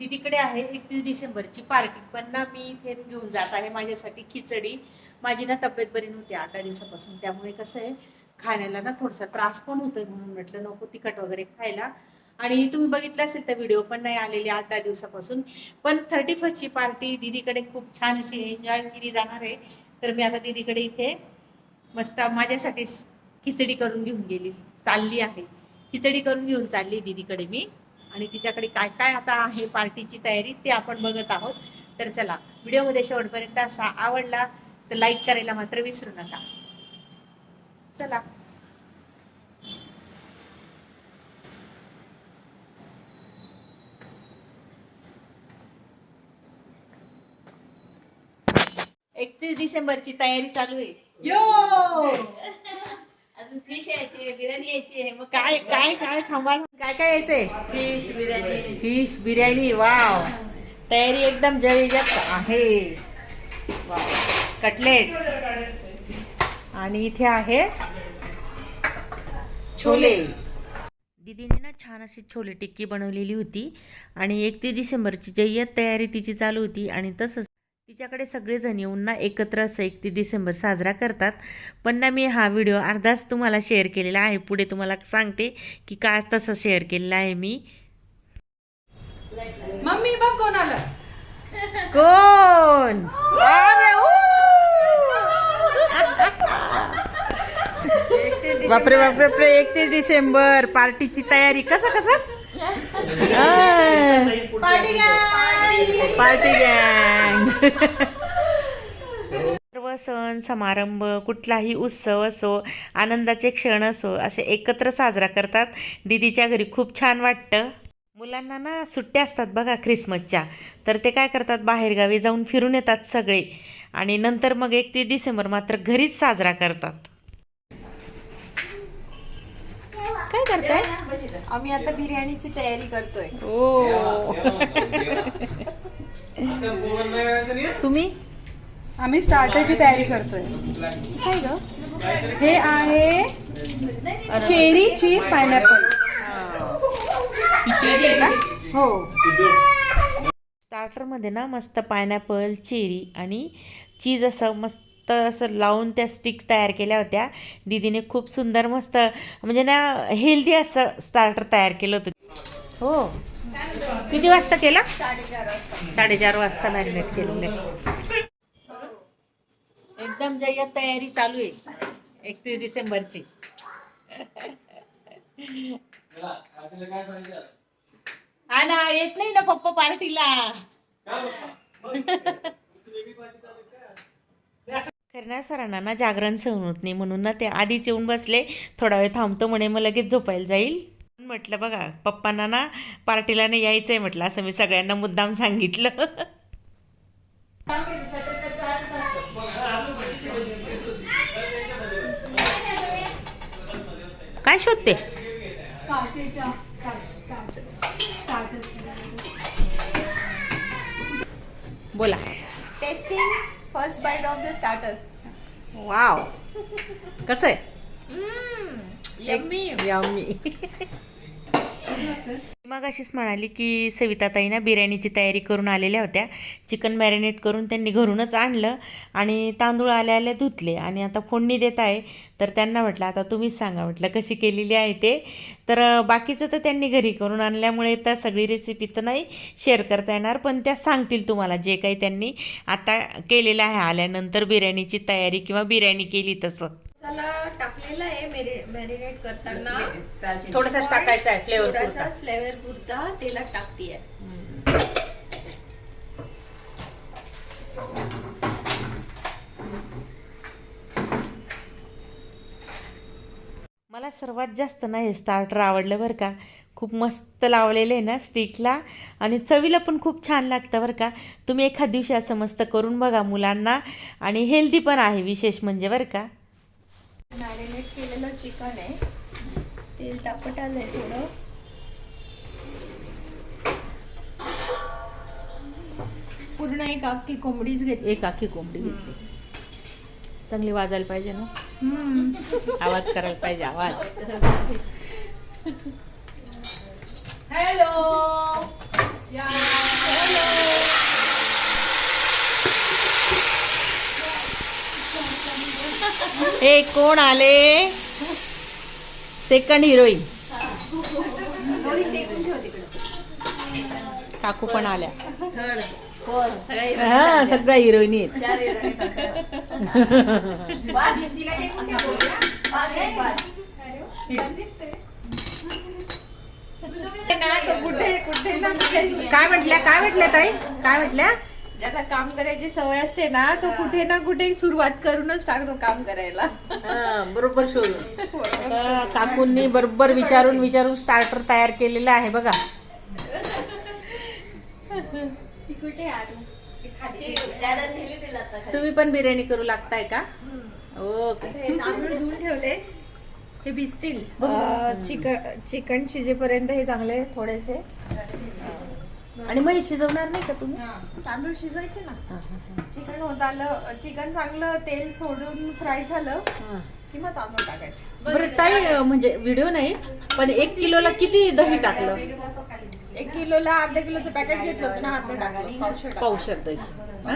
दिदीकडे आहे एकतीस डिसेंबरची पार्टी. पण ना मी इथे घेऊन जात आहे माझ्यासाठी खिचडी. माझी ना तब्येत बरी नव्हती आठ दहा दिवसापासून. त्यामुळे कसं आहे खाण्याला ना थोडासा त्रास पण होतोय म्हणून म्हटलं नको तिखट वगैरे खायला. आणि तुम्ही बघितलं असेल तर व्हिडिओ पण नाही आलेले आठ दहा दिवसापासून. पण थर्टी फर्स्टची पार्टी दीदीकडे खूप छान अशी एन्जॉय केली जाणार आहे. तर मी आता दीदीकडे इथे मस्त माझ्यासाठी खिचडी करून घेऊन गेली चालली आहे. खिचडी करून घेऊन चालली दीदीकडे मी. आणि तिच्याकडे काय काय आता आहे पार्टीची तयारी ते आपण बघत आहोत. तर चला व्हिडिओमध्ये शेवटपर्यंत असा आवडला तर लाईक करायला मात्र विसरू नका. चला. एकतीस डिसेंबरची तयारी चालू आहे. यो! अजून फिश यायची बिर्याणी यायची आहे मग काय? काय काय थांबा काय काय यायचंय fish biryani. Fish biryani wow. तयारी एकदम जयजत आहे. वाव. कटलेट. आणि इथे आहे छोले. दीदीने ना छान अशी छोले टिक्की बनवलेली होती. आणि एकतीस डिसेंबरची जय्यत तयारी तिची चालू होती. आणि तसंच तिच्याकडे सगळेजण येऊन ना एकत्र असं एकतीस डिसेंबर साजरा करतात. पण ना मी हा व्हिडिओ अर्धाच तुम्हाला शेअर केलेला आहे. पुढे तुम्हाला सांगते की काय तसं शेअर केलेला आहे मी. मम्मी बघ कोण आलं. कोण! बापरे बापरे बापरे एकतीस डिसेंबर. पार्टीची तयारी. कसं कसं? पार्टी पार्टी गँग सर्व सण समारंभ कुठलाही उत्सव असो आनंदाचे क्षण असो असे एकत्र साजरा करतात. दीदीच्या घरी खूप छान वाटतं. मुलांना ना सुट्ट्या असतात बघा ख्रिसमसच्या. तर ते काय करतात? बाहेरगावी जाऊन फिरून येतात सगळे. आणि नंतर मग एकतीस डिसेंबर मात्र घरीच साजरा करतात. काय करताय? आम्ही आता बिर्याणीची तयारी करतोय. ओ आम्ही स्टार्टरची तयारी करतोय. काय ग. हे आहे चेरी चीज पायनॅपल. हो. स्टार्टरमध्ये ना मस्त पायनॅपल चेरी आणि चीज असं मस्त असं लावून त्या स्टिक्स तयार केल्या होत्या. दीदीने खूप सुंदर मस्त म्हणजे ना हेल्दी असं स्टार्टर तयार केलं होतं. हो. किती वाजता केला? साडेचार वाजता. साडेचार वाजता मॅरिनेट केलेलं एकदम तयारी चालू आहे. एकतीस डिसेंबरची. हा ना येत नाही ना पप्पा पार्टीला. खरं सरांना ना जागरण सहन होत नाही म्हणून ना ते आधीच येऊन बसले. थोडा वेळ थांबतो म्हणे मग लगेच झोपायला जाईल. म्हटलं बघा पप्पांना ना पार्टीला नाही यायचंय म्हटलं असं मी सगळ्यांना मुद्दाम सांगितलं. काय शोधते? बोला. Tasting first bite of the starter wow कसं आहे? यम्मी यम्मी मग अशीच म्हणाली की सविताताई ना बिर्याणीची तयारी करून आलेल्या होत्या. चिकन मॅरिनेट करून त्यांनी घरूनच आणलं आणि तांदूळ आल्या आल्या धुतले आणि आता फोडणी देत आहे. तर त्यांना म्हटलं आता तुम्हीच सांगा म्हटलं कशी केलेली आहे ते? तर बाकीचं तर त्यांनी घरी करून आणल्यामुळे तर सगळी रेसिपी तर नाही शेअर करता येणार पण त्या सांगतील तुम्हाला जे काही त्यांनी आता केलेलं आहे. आल्यानंतर बिर्याणीची तयारी किंवा बिर्याणी केली तसं. मसाला टाकलेला आहे मॅरिनेट करताना. थोडंसंच टाकायचं आहे फ्लेवर थोडासा फ्लेवर पुरता तेलात टाकतीये. मला सर्वात जास्त ना हे स्टार्टर आवडलं बरं का. खूप मस्त लावलेलं आहे ना स्टिकला आणि चवीला पण खूप छान लागतं बरं का. तुम्ही एखाद दिवशी असं मस्त करून बघा मुलांना. आणि हेल्दी पण आहे विशेष म्हणजे बरं का. मॅरिनेट केलेलं चिकन आहे. तेल तापट आलंय थोडं. पूर्ण एक अख्खी कोंबडीच घेतली. एक आखी कोंबडी घेतली. चांगली वाजायला पाहिजे ना? हम्म. आवाज करायला पाहिजे आवाज हॅलो या कोण आले? सेकंड हिरोईन काकू पण आल्या. हा सगळ्या हिरोईनी काय म्हटल्या काय म्हटल्या ताई? काय म्हटल्या? ज्याला काम करायची सवय असते ना तो कुठे ना कुठे सुरुवात करूनच टाकतो काम करायला. बरोबर शोधून. काकूंनी बरोबर विचारून विचारून स्टार्टर तयार केलेलं आहे बघा. ती कुठे आली तुम्ही पण बिर्याणी करू लागताय का? ओके. हे तांदूळ धुवून ठेवले. हे भिजतील. चिकन चिकन शिजेपर्यंत हे चांगले थोडेसे. आणि मग हे शिजवणार नाही का तुम्ही? तांदूळ शिजायचे ना. चिकन होत आलं चिकन चांगलं तेल सोडून फ्राय झालं की मग तांदूळ टाकायचे. बरं ताई म्हणजे व्हिडिओ नाही पण एक किलोला किती दही टाकलं? एक किलोला अर्धा किलोचं पॅकेट घेतलं होतं ना अर्ध टाकलं. पावशे टाकलं. पावशर दही. हा?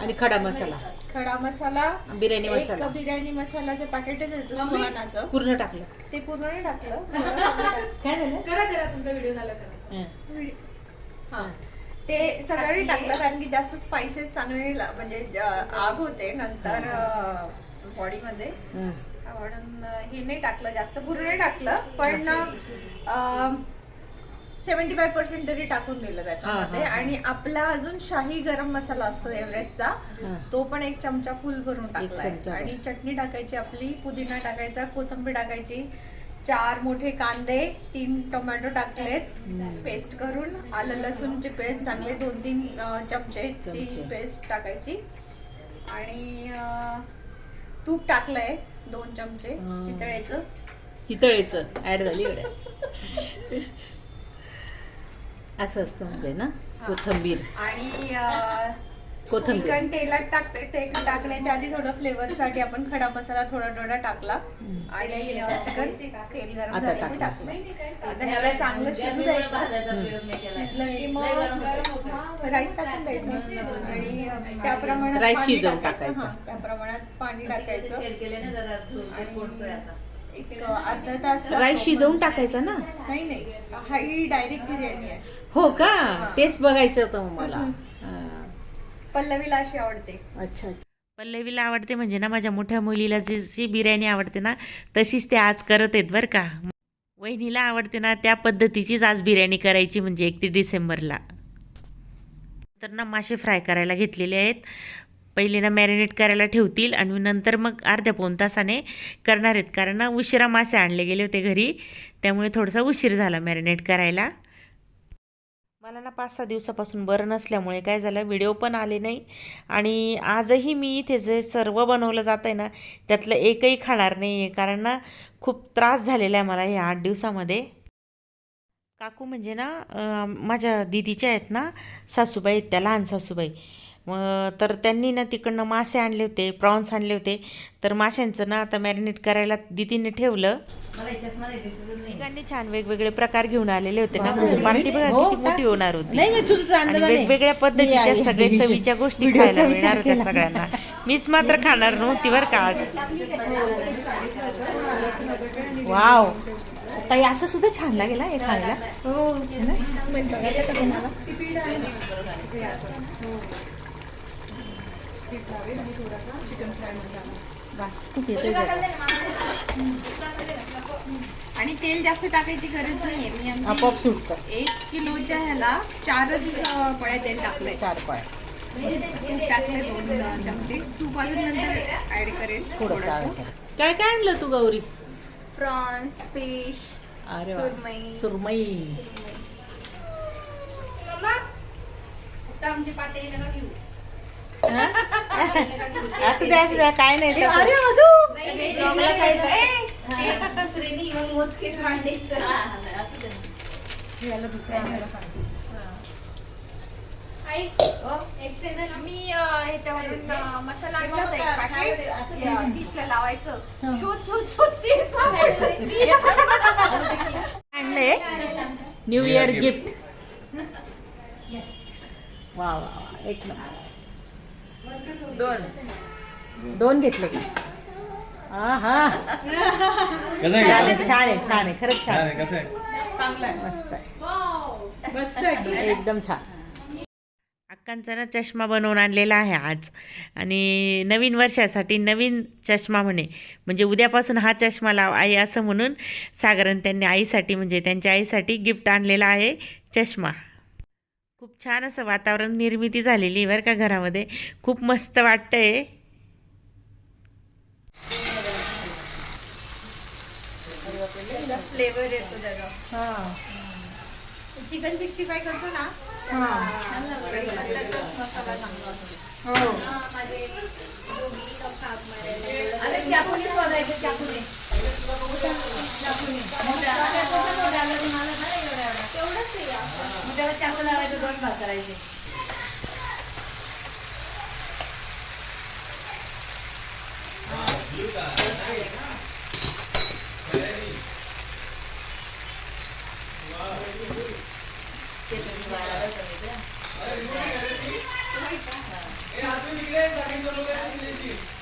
आणि खडा मसाला. खडा मसाला बिर्याणी मसाला. एक बिर्याणी मसाल्याचं येतं सुहानाचं पूर्ण टाकलं. ते पूर्ण नाही टाकलं. काय झालं? करा करा तुमचा व्हिडिओ झाला करा हा. ते सगळं नाही टाकलं कारण की जास्त स्पायसेस चांगले ला- म्हणजे आग होते. नंतर बॉडीमध्ये म्हणून हे नाही टाकलं जास्त पूर्ण नाही टाकलं पण सेव्हन्टी फाय पर्सेंट तरी टाकून दिलं त्याच्यामध्ये. आणि आपला अजून शाही गरम मसाला असतो एव्हरेस्टचा. तो पण एक चमचा फुल भरून चमचा. आणि चटणी टाकायची आपली पुदिना टाकायचा कोथिंबीर टाकायची चार मोठे कांदे तीन टोमॅटो टाकलेत. पेस्ट करून आलं लसूणची पेस्ट चांगले दोन तीन चमचेची चमचे. पेस्ट टाकायची. आणि तूप टाकलंय दोन चमचे. चितळेचं. चितळेचं. ऍड झाली असं असतं म्हणजे ना? कोथंबीर. आणि कोथिंबीर. चिकन तेलात टाकते ते टाकण्याच्या आधी थोडं फ्लेवर साठी आपण खडा मसाला थोडा थोडा टाकला. आणि चिकन तेल गरम आता झालं की टाकलं. आता ह्याला चांगलं शिजू द्यायचं. शिजलं की मग राईस टाकून द्यायचं. आणि त्या प्रमाणात राईस पाणी शिजवून टाकायचं. हां, त्या प्रमाणात पाणी टाकायचं. आणि एक अर्धा तास राईस शिजवून टाकायचं ना? नाही नाही. हाई डायरेक्ट बिर्याणी आहे. हो का? तेच बघायचं होतं मला. हा. पल्लवीला अशी आवडते. अच्छा अच्छा. पल्लवीला आवडते म्हणजे ना माझ्या मोठ्या मुलीला जशी बिर्याणी आवडते ना तशीच ते आज करत आहेत बरं का. वहिनीला आवडते ना त्या पद्धतीचीच आज बिर्याणी करायची म्हणजे एकतीस डिसेंबरला. तर ना मासे फ्राय करायला घेतलेले आहेत. पहिले ना मॅरिनेट करायला ठेवतील आणि नंतर मग अर्ध्या पाऊण तासाने करणार आहेत. कारण ना उशिरा मासे आणले गेले होते घरी त्यामुळे थोडासा उशीर झाला मॅरिनेट करायला. मला ना पाच सहा दिवसापासून बरं नसल्यामुळे काय झालं व्हिडिओ पण आले नाही. आणि आजही मी इथे जे सर्व बनवलं जात आहे ना त्यातलं एकही खाणार नाही आहे कारण ना खूप त्रास झालेला आहे मला ह्या आठ दिवसामध्ये. काकू म्हणजे ना माझ्या दिदीच्या आहेत ना सासूबाई आहेत त्या लहान सासूबाई. तर त्यांनी ना तिकडनं मासे आणले होते प्रॉन्स आणले होते. तर माशांचं ना आता मॅरिनेट करायला दिदीने ठेवलं. ठिकाणी छान वेगवेगळे प्रकार घेऊन आलेले होते ना. म्हणजे पार्टी बघा हो किती का? मोठी होणार होती. नाही नाही तुझं आणि वेगवेगळ्या पद्धतीच्या सगळे चवीच्या गोष्टी खायला मिळणार होत्या सगळ्यांना. मीच मात्र खाणार नव्हती बरं का आज. वाव. ताई असं सुद्धा छान लागेल हा हे. वास खूप. आणि तेल जास्त टाकायची गरज नाहीये. मी आमची आपोआप सुटतं एक किलोच्या ह्याला चारच अं, पळ्या तेल टाकलंय. चार पाय तूप टाकले दोन अं, चमचे. तूप अजून नंतर ऍड करेल थोडस थोडंसं. काय काय आणलं तू गौरी? प्रॉन्स फिश अरे वा. सुरमई. सुरमई. आमची पातेली नका घेऊ. असं द्या असं द्या काय नाही अरे सेकंद मी ह्याच्यावरून मसाला आणला होता एक packet. या, डिशला लावायचं शोध शोध शोध ते सापडलं नाही. आणलंय न्यू इयर गिफ्ट वा वा वा. एक नंबर. दोन. दोन घेतले. कसं छान आहे? छान आहे छान आहे. खरंच छान आहे. कसं आहे? मस्त आहे. मस्त आहे एकदम छान. अक्कांचा ना चष्मा बनवून आणलेला आहे आज. आणि नवीन वर्षासाठी नवीन चष्मा म्हणे. म्हणजे उद्यापासून हा चष्मा लाव आई असं म्हणून साधारण त्यांनी आईसाठी म्हणजे त्यांच्या आईसाठी गिफ्ट आणलेला आहे चष्मा. खूप छान असं वातावरण निर्मिती झालेली आहे बरं का घरामध्ये. खूप मस्त वाटतंय. फ्लेवर येतो चिकन सिक्स्टी फाय करतो ना? कढीपत्त्याचाच मसाला चांगला असतो हा, माझे दोघी लोक हात मारायला. तेवढंच आहे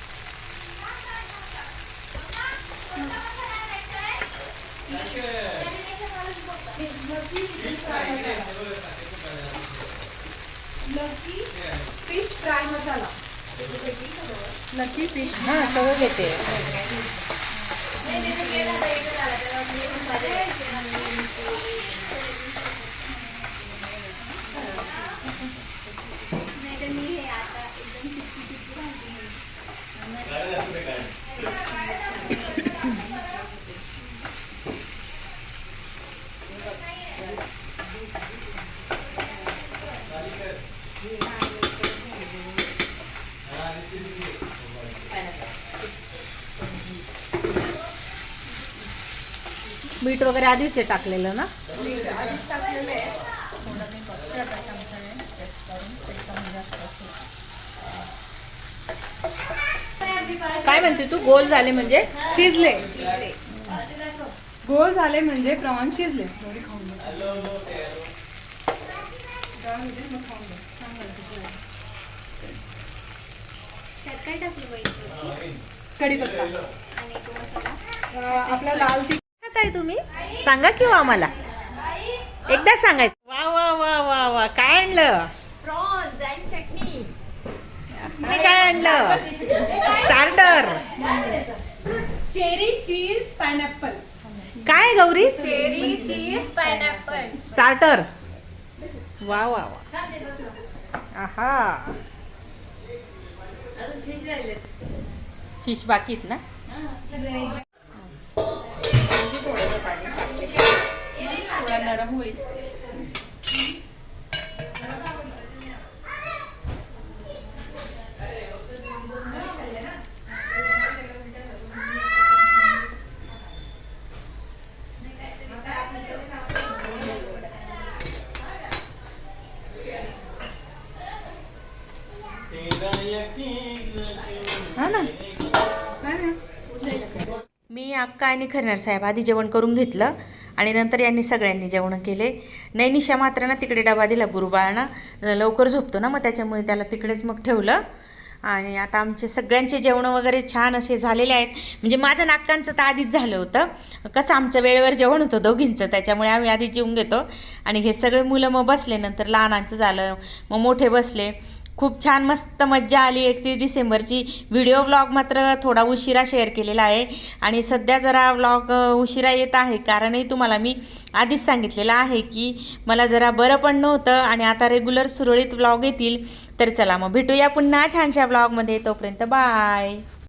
आपण. फिश फ्राय मसाला नक्की फिश हा सगळं घेते मीठ वगैरे आधीच हे टाकलेलं ना? आधीच टाकलेलं आहे. थोडं मी बघते आता चमच्याने टेस्ट करून ते कमी जास्त असेल. काय म्हणते तू? गोल झाले म्हणजे? शिजले. गोल झाले म्हणजे प्रॉन शिजले. थोडी खाऊन काय टाकलं कढीपत्ता. आणि तो मसाला? अं, आपला लाल तिखट. काय तुम्ही? सांगा किंवा आम्हाला. एकदा सांगायचं. वा वा वा वा वा. काय आणलं? प्रॉन्स अँड चटणी. मी काय आणलं? स्टार्टर. Cherry cheese pineapple. काय Gauri? Cherry cheese pineapple. Starter. वा वा वा. आहा. फिश बाकीत ना? थोडा नरम होईल. मी अक्का आणि खरणार साहेब आधी जेवण करून घेतलं. आणि नंतर यांनी सगळ्यांनी जेवण केले. नैनिशा मात्र ना तिकडे डबा दिला गुरुबाळांना. लवकर झोपतो ना मग त्याच्यामुळे त्याला तिकडेच मग ठेवलं. आणि आता आमचे सगळ्यांचे जेवणं वगैरे छान असे झालेले आहेत. म्हणजे माझं नाकांचं तर आधीच झालं होतं. कसं आमचं वेळेवर जेवण होतं दोघींचं त्याच्यामुळे आम्ही आधी जेवून घेतो. आणि हे सगळे मुलं मग बसले नंतर लहानांचं झालं. मग मोठे बसले. खूप छान मस्त मज्जा आली एकतीस डिसेंबरची. व्हिडिओ व्लॉग मात्र थोडा उशिरा शेअर केलेला आहे. आणि सध्या जरा व्लॉग उशिरा येत आहे. कारणही तुम्हाला मी आधीच सांगितलेलं आहे की मला जरा बरं पण नव्हतं आणि आता रेग्युलर सुरळीत व्लॉग येतील. तर चला मग भेटूया पुन्हा छानशा व्लॉगमध्ये. तोपर्यंत बाय.